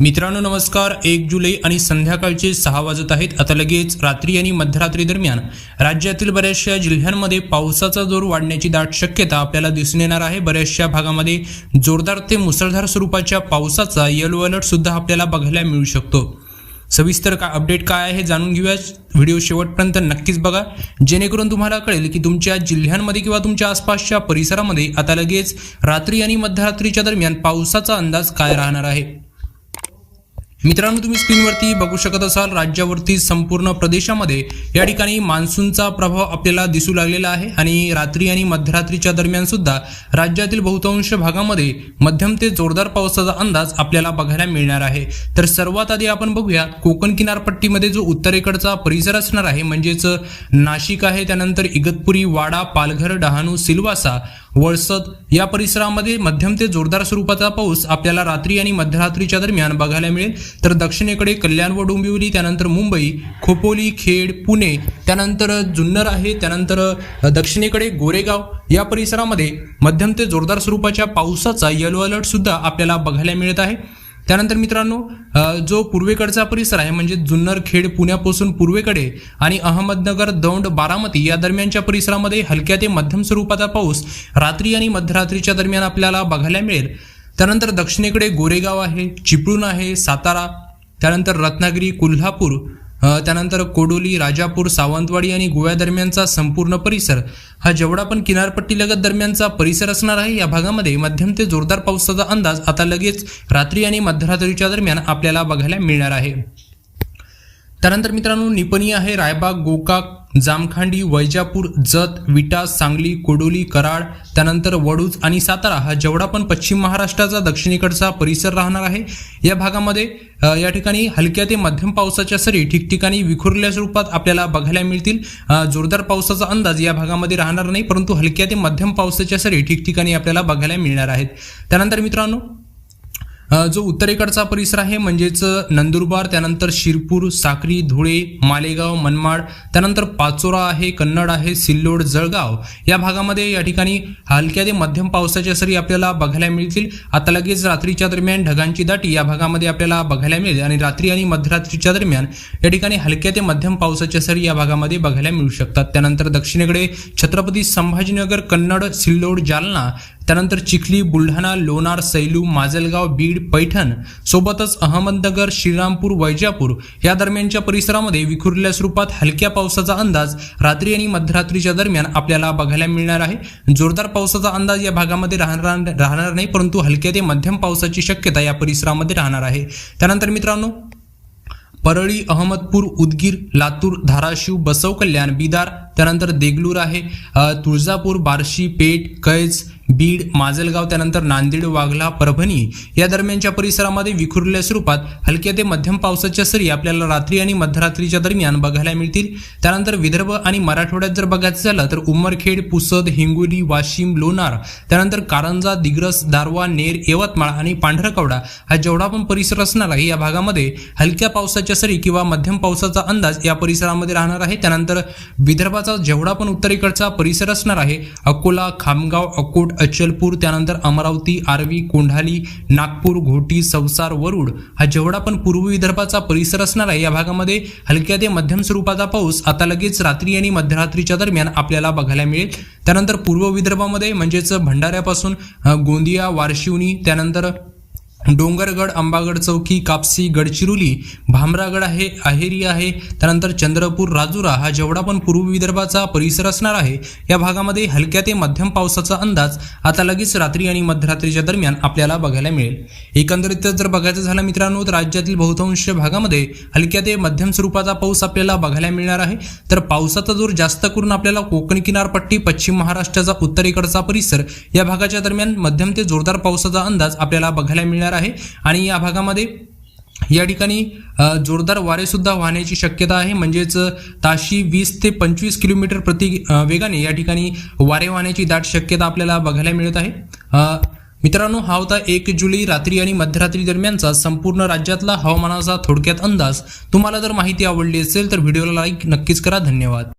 मित्रांनो नमस्कार. एक जुलै आणि संध्याकाळचे सहा वाजत आहेत. आता लगेच रात्री आणि मध्यरात्री दरम्यान राज्यातील बऱ्याचशा जिल्ह्यांमध्ये पावसाचा जोर वाढण्याची दाट शक्यता आपल्याला दिसून येणार आहे. बऱ्याचशा भागामध्ये जोरदार ते मुसळधार स्वरूपाच्या पावसाचा येलो अलर्ट सुद्धा आपल्याला बघायला मिळू शकतो. सविस्तर का अपडेट काय आहे हे जाणून घेऊया व्हिडिओ शेवटपर्यंत नक्कीच बघा. जेणेकरून तुम्हाला कळेल की तुमच्या जिल्ह्यांमध्ये किंवा तुमच्या आसपासच्या परिसरामध्ये आता लगेच रात्री आणि मध्यरात्रीच्या दरम्यान पावसाचा अंदाज काय राहणार आहे? मित्रांनो तुम्ही स्क्रीनवरती बघू शकत असाल राज्यावरती संपूर्ण प्रदेशामध्ये या ठिकाणी मान्सूनचा प्रभाव आपल्याला दिसू लागलेला आहे आणि रात्री आणि मध्यरात्रीच्या दरम्यान सुद्धा राज्यातील बहुतांश भागामध्ये मध्यम ते जोरदार पावसाचा अंदाज आपल्याला बघायला मिळणार आहे. तर सर्वात आधी आपण बघूया कोकण किनारपट्टीमध्ये जो उत्तरेकडचा परिसर असणार आहे म्हणजेच नाशिक आहे त्यानंतर इगतपुरी वाडा पालघर डहाणू सिलवासा वळसद या परिसरामध्ये मध्यम ते जोरदार स्वरूपाचा पाऊस आपल्याला रात्री आणि मध्यरात्रीच्या दरम्यान बघायला मिळेल. तर दक्षिणेकडे कल्याण व डोंबिवली त्यानंतर मुंबई खोपोली खेड पुणे त्यानंतर जुन्नर आहे त्यानंतर दक्षिणेकडे गोरेगाव. या परिसरामध्ये मध्यम ते जोरदार स्वरूपाच्या पावसाचा येलो अलर्ट सुद्धा आपल्याला बघायला मिळत आहे. त्यानंतर मित्रांनो जो पूर्वेकडचा परिसर आहे म्हणजे जुन्नर खेड पुण्यापासून पूर्वेकडे आणि अहमदनगर दौंड बारामती या दरम्यानच्या परिसरामध्ये हलक्या ते मध्यम स्वरूपाचा पाऊस रात्री आणि मध्यरात्रीच्या दरम्यान आपल्याला बघायला मिळेल. त्यानंतर दक्षिणेकडे गोरेगाव आहे चिपळूण आहे सातारा त्यानंतर रत्नागिरी कोल्हापूर त्यानंतर कोडोली राजापूर सावंतवाडी आणि गोव्या दरम्यानचा संपूर्ण परिसर. हा जेवढा पण किनारपट्टी लगत दरम्यानचा परिसर असणार आहे या भागामध्ये मध्यम ते जोरदार पावसाचा अंदाज आता लगेच रात्री आणि मध्यरात्रीच्या दरम्यान आपल्याला बघायला मिळणार आहे. त्यानंतर मित्रांनो निपणी आहे रायबाग गोकाक जामखांडी वैजापूर जत विटा सांगली कोडोली कराड त्यानंतर वडूज आणि सातारा हा जेवढा पण पश्चिम महाराष्ट्राचा दक्षिणेकडचा परिसर राहणार आहे या भागामध्ये या ठिकाणी हलक्या ते मध्यम पावसाच्या सरी ठिकठिकाणी विखुरल्या स्वरूपात आपल्याला बघायला मिळतील. जोरदार पावसाचा अंदाज या भागामध्ये राहणार नाही परंतु हलक्या ते मध्यम पावसाच्या सरी ठिकठिकाणी आपल्याला बघायला मिळणार आहेत. त्यानंतर मित्रांनो जो उत्तरेकडचा परिसर आहे म्हणजेच नंदुरबार त्यानंतर शिरपूर साक्री धुळे मालेगाव मनमाड त्यानंतर पाचोरा आहे कन्नड आहे सिल्लोड जळगाव. या भागामध्ये या ठिकाणी हलक्या ते मध्यम पावसाच्या सरी आपल्याला बघायला मिळतील. आता लगेच रात्रीच्या दरम्यान ढगांची दाटी या भागामध्ये आपल्याला बघायला मिळेल. आणि रात्री आणि मध्यरात्रीच्या दरम्यान या ठिकाणी हलक्या ते मध्यम पावसाच्या सरी या भागामध्ये बघायला मिळू शकतात. त्यानंतर दक्षिणेकडे छत्रपती संभाजीनगर कन्नड सिल्लोड जालना त्यानंतर चिखली बुलढाणा लोणार सैलू माजलगाव बीड पैठण सोबतच अहमदनगर श्रीरामपूर वैजापूर या दरम्यानच्या परिसरामध्ये विखुरलेल्या स्वरूपात हलक्या पावसाचा अंदाज रात्री आणि मध्यरात्रीच्या दरम्यान आपल्याला बघायला मिळणार आहे. जोरदार पावसाचा अंदाज या भागामध्ये राहणार राहणार नाही परंतु हलक्या ते मध्यम पावसाची शक्यता या परिसरामध्ये राहणार आहे. त्यानंतर मित्रांनो परळी अहमदपूर उदगीर लातूर धाराशिव बसव कल्याण बिदार त्यानंतर देगलूर आहे तुळजापूर बार्शी पेठ कैज बीड माजलगाव त्यानंतर नांदेड वाघला परभणी या दरम्यानच्या परिसरामध्ये विखुरलेल्या स्वरूपात हलक्या ते मध्यम पावसाच्या सरी आपल्याला रात्री आणि मध्यरात्रीच्या दरम्यान बघायला मिळतील. त्यानंतर विदर्भ आणि मराठवाड्यात जर बघायचं झालं तर उमरखेड पुसद हिंगोली वाशिम लोणार त्यानंतर कारंजा दिग्रस दारवा नेर यवतमाळ आणि पांढरकवडा हा जेवढा पण परिसर असणार आहे या भागामध्ये हलक्या पावसाच्या सरी किंवा मध्यम पावसाचा अंदाज या परिसरामध्ये राहणार आहे. त्यानंतर विदर्भाचा जेवढा पण उत्तरेकडचा परिसर असणार आहे अकोला खामगाव अकोट अचलपूर त्यानंतर अमरावती आर्वी कोंढाली नागपूर घोटी संसार वरुड हा जेवढा पण पूर्व विदर्भाचा परिसर असणार आहे या भागामध्ये हलक्या ते मध्यम स्वरूपाचा पाऊस आता लगेच रात्री आणि मध्यरात्रीच्या दरम्यान आपल्याला बघायला मिळेल. त्यानंतर पूर्व विदर्भामध्ये म्हणजेच भंडाऱ्यापासून गोंदिया वारशिवनी त्यानंतर डोंगरगड अंबागड चौकी कापसी गडचिरोली भामरागड आहे अहेरी आहे त्यानंतर चंद्रपूर राजुरा हा जेवढा पण पूर्व विदर्भाचा परिसर असणार आहे या भागामध्ये हलक्या ते मध्यम पावसाचा अंदाज आता लगेच रात्री आणि मध्यरात्रीच्या दरम्यान आपल्याला बघायला मिळेल. एकंदरीत जर बघायचं झालं मित्रांनो तर राज्यातील बहुतांश भागामध्ये हलक्या ते मध्यम स्वरूपाचा पाऊस आपल्याला बघायला मिळणार आहे. तर पावसाचा जोर जास्त करून आपल्याला कोकण किनारपट्टी पश्चिम महाराष्ट्राचा उत्तरेकडचा परिसर या भागाच्या दरम्यान मध्यम ते जोरदार पावसाचा अंदाज आपल्याला बघायला मिळणार आहे आणि या भागामध्ये या ठिकाणी जोरदार वारे सुद्धा वाहण्याची शक्यता आहे. म्हणजेच ताशी वीस ते पंचवीस किलोमीटर प्रति वेगाने या ठिकाणी वारे वाहण्याची दाट शक्यता आपल्याला बघायला मिळत आहे. मित्रांनो हा होता एक जुलै रात्री आणि मध्यरात्री दरम्यानचा संपूर्ण राज्यातला हवामानाचा थोडक्यात अंदाज. तुम्हाला जर माहिती आवडली असेल तर व्हिडिओला लाईक नक्कीच करा. धन्यवाद.